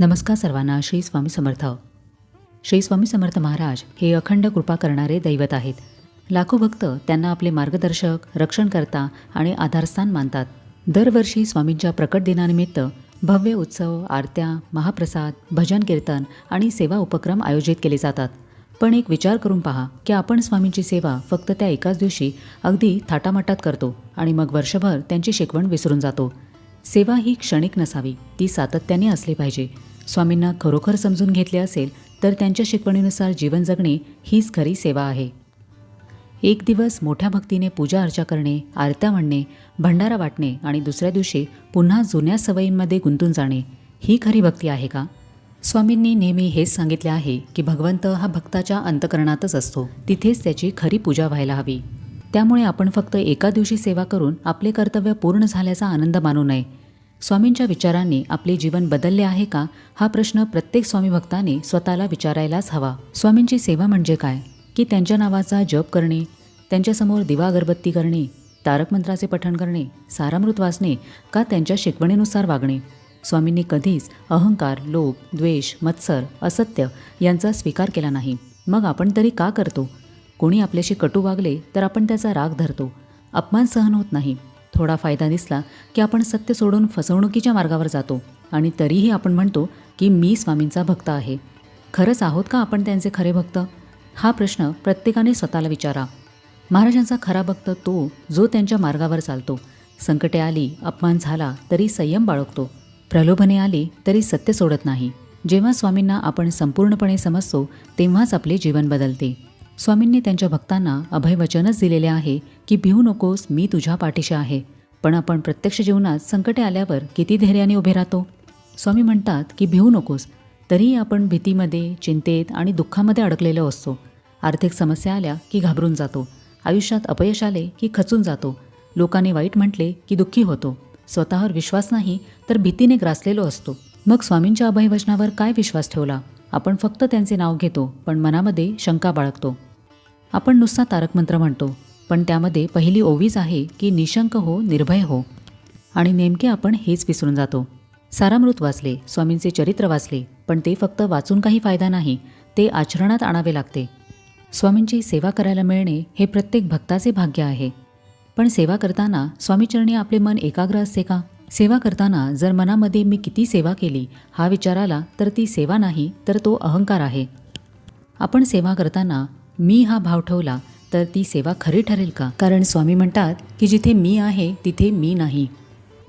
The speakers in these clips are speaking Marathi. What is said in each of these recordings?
नमस्कार सर्वांना श्री स्वामी समर्थ. श्री स्वामी समर्थ महाराज हे अखंड कृपा करणारे दैवत आहेत. लाखो भक्त त्यांना आपले मार्गदर्शक रक्षणकर्ता आणि आधारस्थान मानतात. दरवर्षी स्वामींच्या प्रकट दिनानिमित्त भव्य उत्सव आरत्या महाप्रसाद भजन कीर्तन आणि सेवा उपक्रम आयोजित केले जातात. पण एक विचार करून पहा की आपण स्वामींची सेवा फक्त त्या एकाच दिवशी अगदी थाटामाटात करतो आणि मग वर्षभर त्यांची शिकवण विसरून जातो. सेवा ही क्षणिक नसावी ती सातत्याने असली पाहिजे. स्वामींना खरोखर समजून घेतले असेल तर त्यांच्या शिकवणीनुसार जीवन जगणे हीच खरी सेवा आहे. एक दिवस मोठ्या भक्तीने पूजा अर्चा करणे आरत्या म्हणणे भंडारा वाटणे आणि दुसऱ्या दिवशी पुन्हा जुन्या सवयींमध्ये गुंतून जाणे ही खरी भक्ती आहे का? स्वामींनी नेहमी हेच सांगितले आहे की भगवंत हा भक्ताच्या अंतकरणातच असतो. तिथेच त्याची खरी पूजा व्हायला हवी. त्यामुळे आपण फक्त एका दिवशी सेवा करून आपले कर्तव्य पूर्ण झाल्याचा आनंद मानू नये. स्वामींच्या विचारांनी आपले जीवन बदलले आहे का? हा प्रश्न प्रत्येक स्वामी भक्ताने स्वतःला विचारायलाच हवा. स्वामींची सेवा म्हणजे काय? की त्यांच्या नावाचा जप करणे त्यांच्यासमोर दिवा अगरबत्ती करणे तारक मंत्राचे पठण करणे सारामृत वाचणे का त्यांच्या शिकवणीनुसार वागणे? स्वामींनी कधीच अहंकार लोभ द्वेष मत्सर असत्य यांचा स्वीकार केला नाही. मग आपण तरी का करतो? कोणी आपल्याशी कटू वागले तर आपण त्याचा राग धरतो. अपमान सहन होत नाही. थोडा फायदा दिसला की आपण सत्य सोडून फसवणुकीच्या मार्गावर जातो आणि तरीही आपण म्हणतो की मी स्वामींचा भक्त आहे. खरंच आहोत का आपण त्यांचे खरे भक्त? हा प्रश्न प्रत्येकाने स्वतःला विचारा. महाराजांचा खरा भक्त तो जो त्यांच्या मार्गावर चालतो. संकटे आली अपमान झाला तरी संयम बाळगतो. प्रलोभने आली तरी सत्य सोडत नाही. जेव्हा स्वामींना आपण संपूर्णपणे समजतो तेव्हाच आपले जीवन बदलते. स्वामींनी त्यांच्या भक्तांना अभयवचनच दिलेले आहे की भिवू नकोस मी तुझ्या पाठीशी आहे. पण आपण प्रत्यक्ष जीवनात संकटे आल्यावर किती धैर्याने उभे राहतो? स्वामी म्हणतात की भिवू नकोस तरीही आपण भीतीमध्ये चिंतेत आणि दुःखामध्ये अडकलेलो असतो. आर्थिक समस्या आल्या की घाबरून जातो. आयुष्यात अपयश आले की खचून जातो. लोकांनी वाईट म्हटले की दुःखी होतो. स्वतःवर विश्वास नाही तर भीतीने ग्रासलेलो असतो. मग स्वामींच्या अभयवचनावर काय विश्वास ठेवला? आपण फक्त त्यांचे नाव घेतो पण मनामध्ये शंका बाळगतो. आपण नुसता तारक मंत्र म्हणतो पण त्यामध्ये पहिली ओवीज आहे की निशंक हो निर्भय हो. आणि नेमके आपण हेच विसरून जातो. सारामृत वाचले स्वामींचे चरित्र वाचले पण ते फक्त वाचून काही फायदा नाही ते आचरणात आणावे लागते. स्वामींची सेवा करायला मिळणे हे प्रत्येक भक्ताचे भाग्य आहे. पण सेवा करताना स्वामीचरणी आपले मन एकाग्र असते का? सेवा करताना जर मनामध्ये मी किती सेवा केली हा विचार आला तर ती सेवा नाही तर तो अहंकार आहे. आपण सेवा करताना मी हा भाव ठेवला तर ती सेवा खरी ठरेल का? कारण स्वामी म्हणतात की जिथे मी आहे तिथे मी नाही.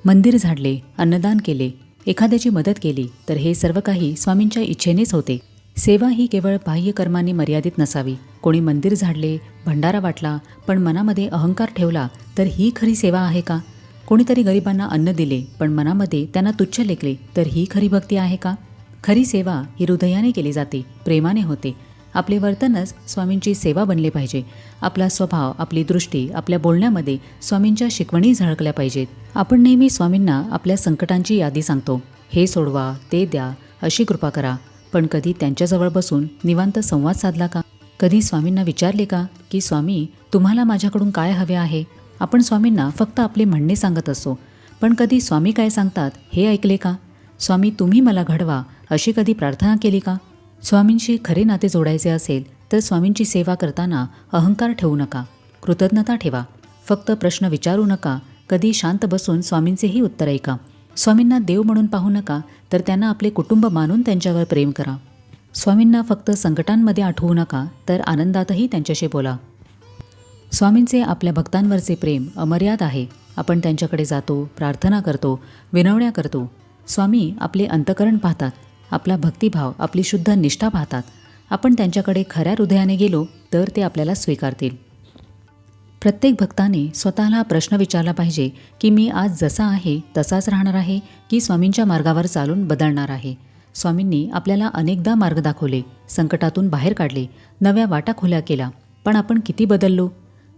मंदिर झाडले अन्नदान केले एखाद्याची मदत केली तर हे सर्व काही स्वामींच्या इच्छेनेच होते. सेवा ही केवळ बाह्य कर्माने मर्यादित नसावी. कोणी मंदिर झाडले भंडारा वाटला पण मनामध्ये अहंकार ठेवला तर ही खरी सेवा आहे का? कोणीतरी गरिबांना अन्न दिले पण मनामध्ये त्यांना तुच्छ लेखले तर ही खरी भक्ती आहे का? खरी सेवा ही हृदयाने केली जाते प्रेमाने होते. आपले वर्तनच स्वामींची सेवा बनले पाहिजे. आपला स्वभाव आपली दृष्टी आपल्या बोलण्यामध्ये स्वामींच्या शिकवणी झळकल्या पाहिजेत. आपण नेहमी स्वामींना आपल्या संकटांची यादी सांगतो. हे सोडवा ते द्या अशी कृपा करा. पण कधी त्यांच्याजवळ बसून निवांत संवाद साधला का? कधी स्वामींना विचारले का की स्वामी तुम्हाला माझ्याकडून काय हवे आहे? आपण स्वामींना फक्त आपले म्हणणे सांगत असतो पण कधी स्वामी काय सांगतात हे ऐकले का? स्वामी तुम्ही मला घडवा अशी कधी प्रार्थना केली का? स्वामींशी खरे नाते जोडायचे असेल तर स्वामींची सेवा करताना अहंकार ठेवू नका. कृतज्ञता ठेवा. फक्त प्रश्न विचारू नका. कधी शांत बसून स्वामींचेही उत्तर ऐका. स्वामींना देव म्हणून पाहू नका तर त्यांना आपले कुटुंब मानून त्यांच्यावर प्रेम करा. स्वामींना फक्त संकटांमध्ये आठवू नका तर आनंदातही त्यांच्याशी बोला. स्वामींचे आपल्या भक्तांवरचे प्रेम अमर्याद आहे. आपण त्यांच्याकडे जातो प्रार्थना करतो विनवण्या करतो. स्वामी आपले अंतकरण पाहतात. आपला भक्तिभाव आपली शुद्ध निष्ठा पाहतात. आपण त्यांच्याकडे खऱ्या हृदयाने गेलो तर ते आपल्याला स्वीकारतील. प्रत्येक भक्ताने स्वतःला प्रश्न विचारला पाहिजे की मी आज जसा आहे तसाच राहणार आहे की स्वामींच्या मार्गावर चालून बदलणार आहे. स्वामींनी आपल्याला अनेकदा मार्ग दाखवले संकटातून बाहेर काढले नव्या वाटा खुल्या केला पण आपण किती बदललो?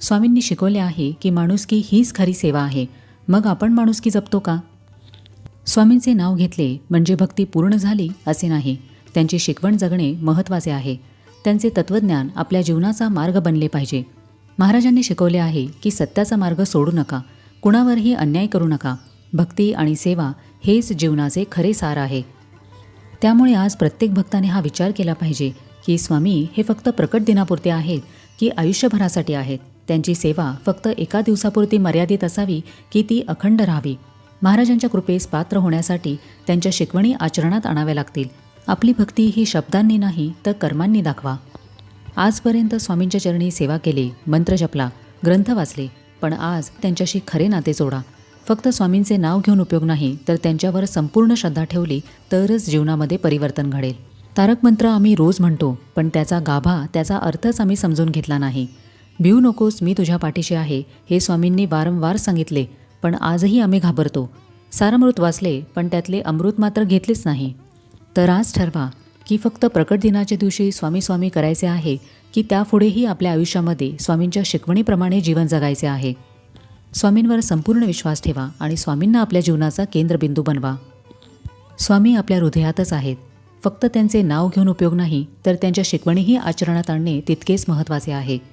स्वामींनी शिकवले आहे की माणुसकी हीच खरी सेवा आहे. मग आपण माणुसकी जपतो का? स्वामींचे नाव घेतले म्हणजे भक्ती पूर्ण झाली असे नाही. त्यांची शिकवण जगणे महत्त्वाचे आहे. त्यांचे तत्त्वज्ञान आपल्या जीवनाचा मार्ग बनले पाहिजे. महाराजांनी शिकवले आहे की सत्याचा मार्ग सोडू नका. कुणावरही अन्याय करू नका. भक्ती आणि सेवा हेच जीवनाचे खरे सार आहे. त्यामुळे आज प्रत्येक भक्ताने हा विचार केला पाहिजे की स्वामी हे फक्त प्रकट दिनापुरते आहेत की आयुष्यभरासाठी आहेत? त्यांची सेवा फक्त एका दिवसापुरती मर्यादित असावी की ती अखंड राहावी? महाराजांच्या कृपेस पात्र होण्यासाठी त्यांच्या शिकवणी आचरणात आणाव्या लागतील. आपली भक्ती ही शब्दांनी नाही तर कर्मांनी दाखवा. आजपर्यंत स्वामींच्या चरणी सेवा केली मंत्र जपला ग्रंथ वाचले पण आज त्यांच्याशी खरे नाते जोडा. फक्त स्वामींचे नाव घेऊन उपयोग नाही तर त्यांच्यावर संपूर्ण श्रद्धा ठेवली तरच जीवनामध्ये परिवर्तन घडेल. तारक मंत्र आम्ही रोज म्हणतो पण त्याचा गाभा त्याचा अर्थच आम्ही समजून घेतला नाही. भिऊ नकोस मी तुझ्या पाठीशी आहे हे स्वामींनी वारंवार सांगितले पण आजही आम्ही घाबरतो. सारामृत वाचले पण त्यातले अमृत मात्र घेतलेच नाही. तर आज ठरवा की फक्त प्रकट दिनाच्या दिवशी स्वामी स्वामी करायचे आहे की त्यापुढेही आपल्या आयुष्यामध्ये स्वामींच्या शिकवणीप्रमाणे जीवन जगायचे आहे. स्वामींवर संपूर्ण विश्वास ठेवा आणि स्वामींना आपल्या जीवनाचा केंद्रबिंदू बनवा. स्वामी आपल्या हृदयातच आहेत. फक्त त्यांचे नाव घेऊन उपयोग नाही तर त्यांच्या शिकवणीही आचरणात आणणे तितकेच महत्त्वाचे आहे.